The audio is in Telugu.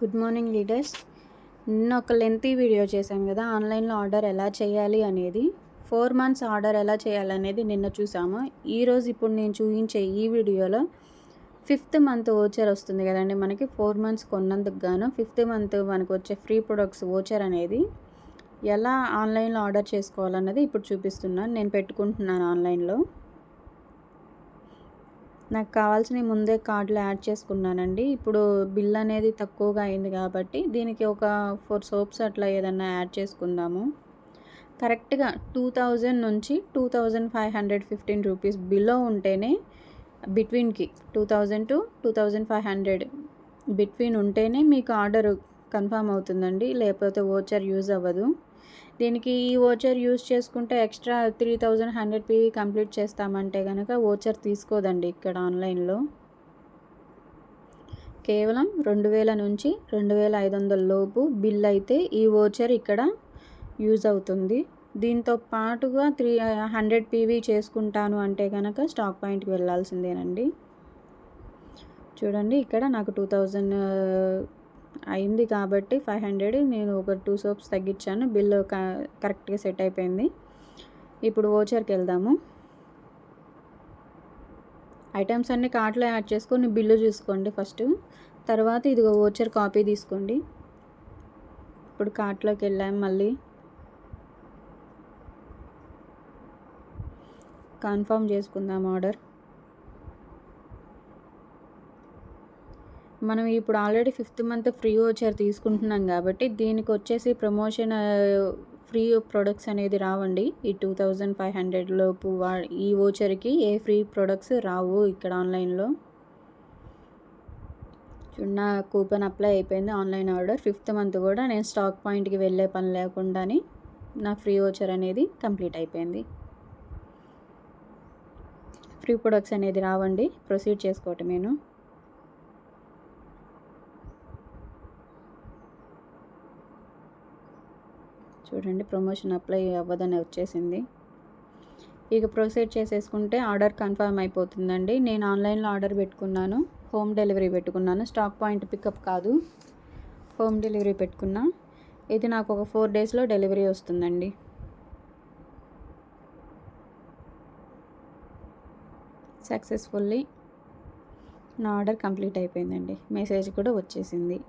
Good morning leaders. నిన్న ఒక లెంతీ వీడియో చేశాం కదా ఆన్లైన్లో ఆర్డర్ ఎలా చేయాలి అనేది ఫోర్ మంత్స్ ఆర్డర్ ఎలా చేయాలనేది నిన్న చూసాము. ఈరోజు ఇప్పుడు నేను చూపించే ఈ వీడియోలో ఫిఫ్త్ మంత్ ఓచర్ వస్తుంది కదండి మనకి ఫోర్ మంత్స్ కొన్నందుకు గాను. ఫిఫ్త్ మంత్ మనకు వచ్చే ఫ్రీ ప్రొడక్ట్స్ ఓచర్ అనేది ఎలా ఆన్లైన్లో ఆర్డర్ చేసుకోవాలన్నది ఇప్పుడు చూపిస్తున్నాను. నేను పెట్టుకుంటున్నాను ఆన్లైన్లో. నాకు కావాల్సినవి ముందే కార్డులో యాడ్ చేసుకున్నానండి. ఇప్పుడు బిల్ అనేది తక్కువగా అయింది కాబట్టి దీనికి ఒక ఫోర్ సోప్స్ అట్లా ఏదన్నా యాడ్ చేసుకుందాము. కరెక్ట్గా టూ థౌజండ్ నుంచి two thousand five hundred fifteen rupees below ఉంటేనే బిట్వీన్కి two thousand to two thousand five hundred between ఉంటేనే మీకు ఆర్డర్ కన్ఫామ్ అవుతుందండి. లేకపోతే ఓచర్ యూజ్ అవ్వదు. దీనికి ఈ ఓచర్ యూజ్ చేసుకుంటే extra three thousand hundred PV complete చేస్తామంటే కనుక ఓచర్ తీసుకోదండి ఇక్కడ ఆన్లైన్లో కేవలం రెండు వేల నుంచి రెండు వేల ఐదు వందల లోపు బిల్ అయితే ఈ ఓచర్ ఇక్కడ యూజ్ అవుతుంది. దీంతో పాటుగా త్రీ హండ్రెడ్ పీవీ చేసుకుంటాను అంటే కనుక స్టాక్ పాయింట్కి వెళ్ళాల్సిందేనండి. చూడండి ఇక్కడ నాకు టూ థౌజండ్ అయింది కాబట్టి ఫైవ్ హండ్రెడ్ నేను ఒక టూ సోప్స్ తగ్గించాను. బిల్లు కరెక్ట్గా సెట్ అయిపోయింది. ఇప్పుడు ఓచర్కి వెళ్దాము. ఐటమ్స్ అన్నీ కార్ట్లో యాడ్ చేసుకొని బిల్లు చూసుకోండి ఫస్ట్. తర్వాత ఇది ఓచర్ కాపీ తీసుకోండి. ఇప్పుడు కార్ట్లోకి వెళ్ళాము మళ్ళీ. కన్ఫర్మ్ చేసుకుందాం ఆర్డర్. మనం ఇప్పుడు already fifth month free voucher తీసుకుంటున్నాం కాబట్టి దీనికి వచ్చేసి ప్రమోషన్ ఫ్రీ ప్రొడక్ట్స్ అనేది రావండి. ఈ టూ థౌజండ్ ఫైవ్ హండ్రెడ్ లోపు వా ఈ ఓచర్కి ఏ ఫ్రీ ప్రొడక్ట్స్ రావు ఇక్కడ ఆన్లైన్లో. చిన్న కూపన్ అప్లై అయిపోయింది. Online order. ఫిఫ్త్ మంత్ కూడా నేను స్టాక్ పాయింట్కి వెళ్ళే పని లేకుండానే నా ఫ్రీ ఓచర్ అనేది కంప్లీట్ అయిపోయింది. ఫ్రీ ప్రొడక్ట్స్ అనేది రావండి. ప్రొసీడ్ చేసుకోవటం నేను చూడండి ప్రమోషన్ అప్లై అవ్వదని వచ్చేసింది. ఇక ప్రొసీడ్ చేసేసుకుంటే ఆర్డర్ కన్ఫర్మ్ అయిపోతుందండి. నేను ఆన్లైన్లో ఆర్డర్ పెట్టుకున్నాను హోమ్ డెలివరీ పెట్టుకున్నాను. స్టాక్ పాయింట్ పికప్ కాదు హోమ్ డెలివరీ పెట్టుకున్నా. ఇది నాకు ఒక ఫోర్ డేస్లో డెలివరీ వస్తుందండి. సక్సెస్ఫుల్లీ నా ఆర్డర్ కంప్లీట్ అయిపోయిందండి. మెసేజ్ కూడా వచ్చేసింది.